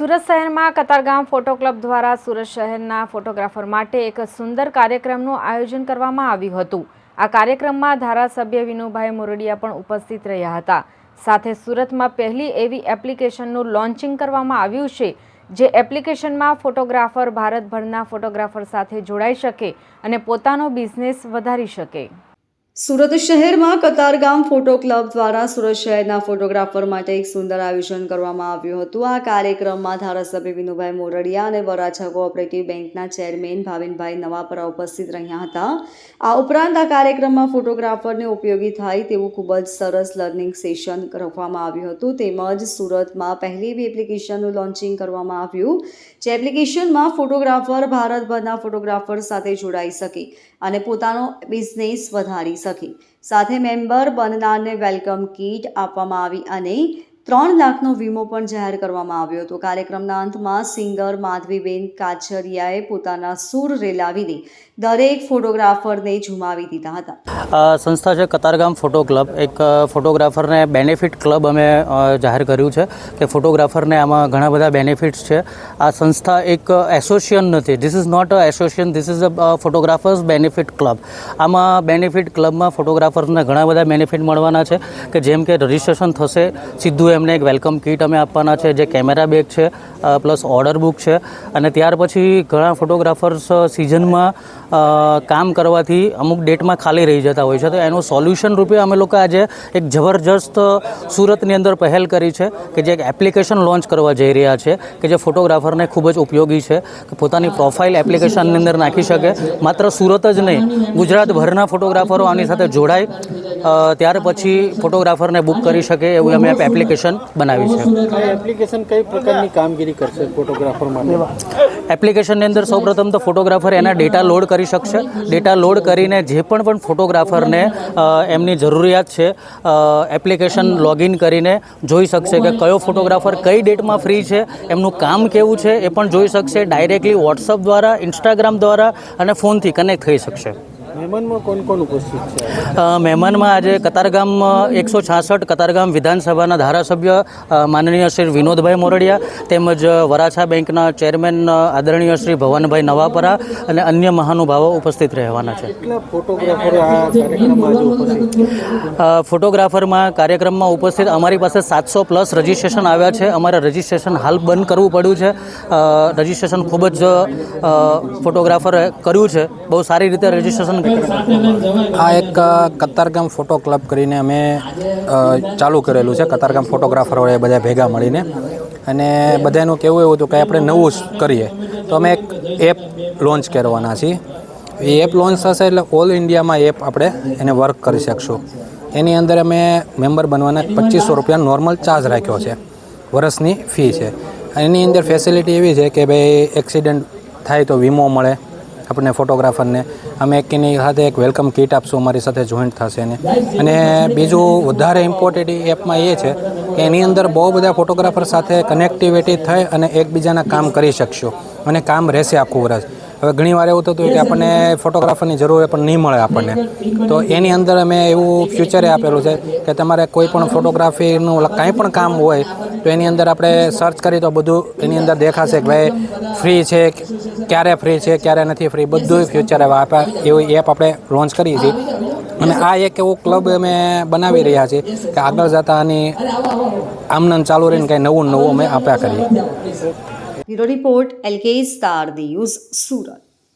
સુરત શહેરમાં Katargam photo club દ્વારા સુરત શહેરના ફોટોગ્રાફર માટે એક સુંદર કાર્યક્રમનું આયોજન કરવામાં આવ્યું હતું. આ કાર્યક્રમમાં ધારાસભ્ય વિનુભાઈ મોરડિયા પણ ઉપસ્થિત રહ્યા હતા. સાથે સુરતમાં પહેલી એવી એપ્લિકેશનનું લોન્ચિંગ કરવામાં આવ્યું છે, જે એપ્લિકેશનમાં ફોટોગ્રાફર ભારતભરના ફોટોગ્રાફર સાથે જોડાઈ શકે અને પોતાનો બિઝનેસ વધારી શકે. સુરત શહેરમાં કતારગામ ફોટો ક્લબ દ્વારા સુરત શહેરના ફોટોગ્રાફર માટે એક સુંદર આયોજન કરવામાં આવ્યું હતું. આ કાર્યક્રમમાં ધારાસભ્ય વિનુભાઈ મોરડિયા અને વરાછા કોઓપરેટિવ બેંકના ચેરમેન ભાવિનભાઈ નવાપરા ઉપસ્થિત રહ્યા હતા. આ ઉપરાંત આ કાર્યક્રમમાં ફોટોગ્રાફરને ઉપયોગી થાય તેવું ખૂબ જ સરસ લર્નિંગ સેશન રાખવામાં આવ્યું હતું. તેમજ સુરતમાં પહેલી એવી એપ્લિકેશનનું લોન્ચિંગ કરવામાં આવ્યું, જે એપ્લિકેશનમાં ફોટોગ્રાફર ભારતભરના ફોટોગ્રાફર સાથે જોડાઈ શકે અને પોતાનો બિઝનેસ વધારી શકે સાથે મેમ્બર બનનારને વેલકમ કીટ આપવામાં આવી અને ત્રણ લાખનો વીમો પણ જાહેર કરવામાં આવ્યો હતો. કાર્યક્રમના અંતમાં સિંગર માધવીબેન કાછરિયાએ પોતાના સૂર રેલાવીને દરેક ફોટોગ્રાફરને ઝુમાવી દીધા હતા. સંસ્થા છે કતારગામ ફોટો ક્લબ. એક ફોટોગ્રાફરને બેનિફિટ ક્લબ અમે જાહેર કર્યું છે કે ફોટોગ્રાફરને આમાં ઘણા બધા બેનિફિટ્સ છે. આ સંસ્થા એક એસોસિએશન નથી. This is not a association this is a, photographers benefit club. આમાં બેનિફિટ ક્લબમાં ફોટોગ્રાફર્સને ઘણા બધા બેનિફિટ મળવાના છે કે જેમ કે રજિસ્ટ્રેશન થશે, સીધું એમને એક વેલકમ કીટ અમે આપવાના છે, જે કેમેરા બેગ છે પ્લસ ઓર્ડર બુક છે. અને ત્યાર પછી ઘણા ફોટોગ્રાફર્સ સિઝનમાં કામ કરવાથી અમુક ડેટમાં ખાલી રહી જતા હોય છે. તો એનું સોલ્યુશન રૂપે અમે લોકો આજે એક જબરજસ્ત સુરતની અંદર પહેલ કરી છે કે જે એક એપ્લિકેશન લોન્ચ કરવા જઈ રહ્યા છે, કે જે ફોટોગ્રાફરને ખૂબ જ ઉપયોગી છે, કે પોતાની પ્રોફાઇલ એપ્લિકેશનની અંદર નાખી શકે. માત્ર સુરત જ નહીં, ગુજરાતભરના ફોટોગ્રાફરો આની સાથે જોડાય. ત્યાર પછી ફોટોગ્રાફરને બુક કરી શકે એવું અમે એપ્લિકેશન બનાવી છે. એપ્લિકેશન કઈ પ્રકારની કામગીરી કરશે ફોટોગ્રાફર માટે? એપ્લિકેશનની અંદર સૌપ્રથમ તો ફોટોગ્રાફર એના ડેટા લોડ કરી શકશે. ડેટા લોડ કરીને જે પણ પણ ફોટોગ્રાફરને એમની જરૂરિયાત છે એપ્લિકેશન લોગિન કરીને જોઈ શકશે કે કયો ફોટોગ્રાફર કઈ ડેટમાં ફ્રી છે એમનું કામ કેવું છે એ પણ જોઈ શકશે. ડાયરેક્ટલી વોટ્સઅપ દ્વારા ઇન્સ્ટાગ્રામ દ્વારા અને ફોનથી કનેક્ટ થઈ શકશે. મહેમાનમાં કોણ કોણ ઉપસ્થિત છે? મહેમાનમાં આજે કતારગામ એકસો છાસઠ કતારગામ વિધાનસભાના ધારાસભ્ય માનનીય શ્રી વિનોદભાઈ મોરડિયા તેમજ વરાછા બેંકના ચેરમેન આદરણીય શ્રી ભવનભાઈ નવાપરા અને અન્ય મહાનુભાવો ઉપસ્થિત રહેવાના છે. ફોટોગ્રાફરમાં કાર્યક્રમમાં ઉપસ્થિત અમારી પાસે સાતસો પ્લસ રજિસ્ટ્રેશન આવ્યા છે. અમારે રજિસ્ટ્રેશન હાલ બંધ કરવું પડ્યું છે. રજિસ્ટ્રેશન ખૂબ જ ફોટોગ્રાફરે કર્યું છે. બહુ સારી રીતે રજિસ્ટ્રેશન આ એક કતારગામ ફોટો ક્લબ કરીને અમે ચાલુ કરેલું છે. કતારગામ ફોટોગ્રાફરો એ બધા ભેગા મળીને. અને બધાનું કેવું એવું હતું કે આપણે નવું કરીએ. તો અમે એક એપ લોન્ચ કરવાના છીએ. એ એપ લોન્ચ થશે એટલે ઓલ ઇન્ડિયામાં એપ આપણે એને વર્ક કરી શકશું. એની અંદર અમે મેમ્બર બનવાના પચીસો રૂપિયા નોર્મલ ચાર્જ રાખ્યો છે. વર્ષની ફી છે. એની અંદર ફેસિલિટી એવી છે કે ભાઈ એક્સિડન્ટ થાય તો વીમો મળે. આપણને ફોટોગ્રાફરને. અમે એક એની સાથે એક વેલકમ કીટ આપશું, અમારી સાથે જોઈન્ટ થશે ને અને બીજું વધારે ઇમ્પોર્ટન્ટ એપમાં એ છે કે એની અંદર બહુ બધા ફોટોગ્રાફર સાથે કનેક્ટિવિટી થઈ અને એકબીજાના કામ કરી શકશો. અને કામ રહેશે આખું વર્ષ. હવે ઘણી વાર એવું થતું કે આપણને ફોટોગ્રાફરની જરૂર પણ નહીં મળે આપણને. તો એની અંદર અમે એવું ફ્યુચરે આપેલું છે કે તમારે કોઈ પણ ફોટોગ્રાફીનું કાંઈ પણ કામ હોય, તો એની અંદર આપણે સર્ચ કરીએ તો બધું એની અંદર દેખાશે કે ભાઈ ફ્રી છે, ક્યારે ફ્રી છે, ક્યારે નથી ફ્રી બધું ફ્યુચર હવે આપે, એવી એપ આપણે લોન્ચ કરીએ છીએ. અને આ એક એવો ક્લબ અમે બનાવી રહ્યા છીએ કે આગળ જતાં આની આમનન ચાલુ રહીને કંઈ નવું નવું અમે આપ્યા કરીએ. Bureau report LK star news Surat.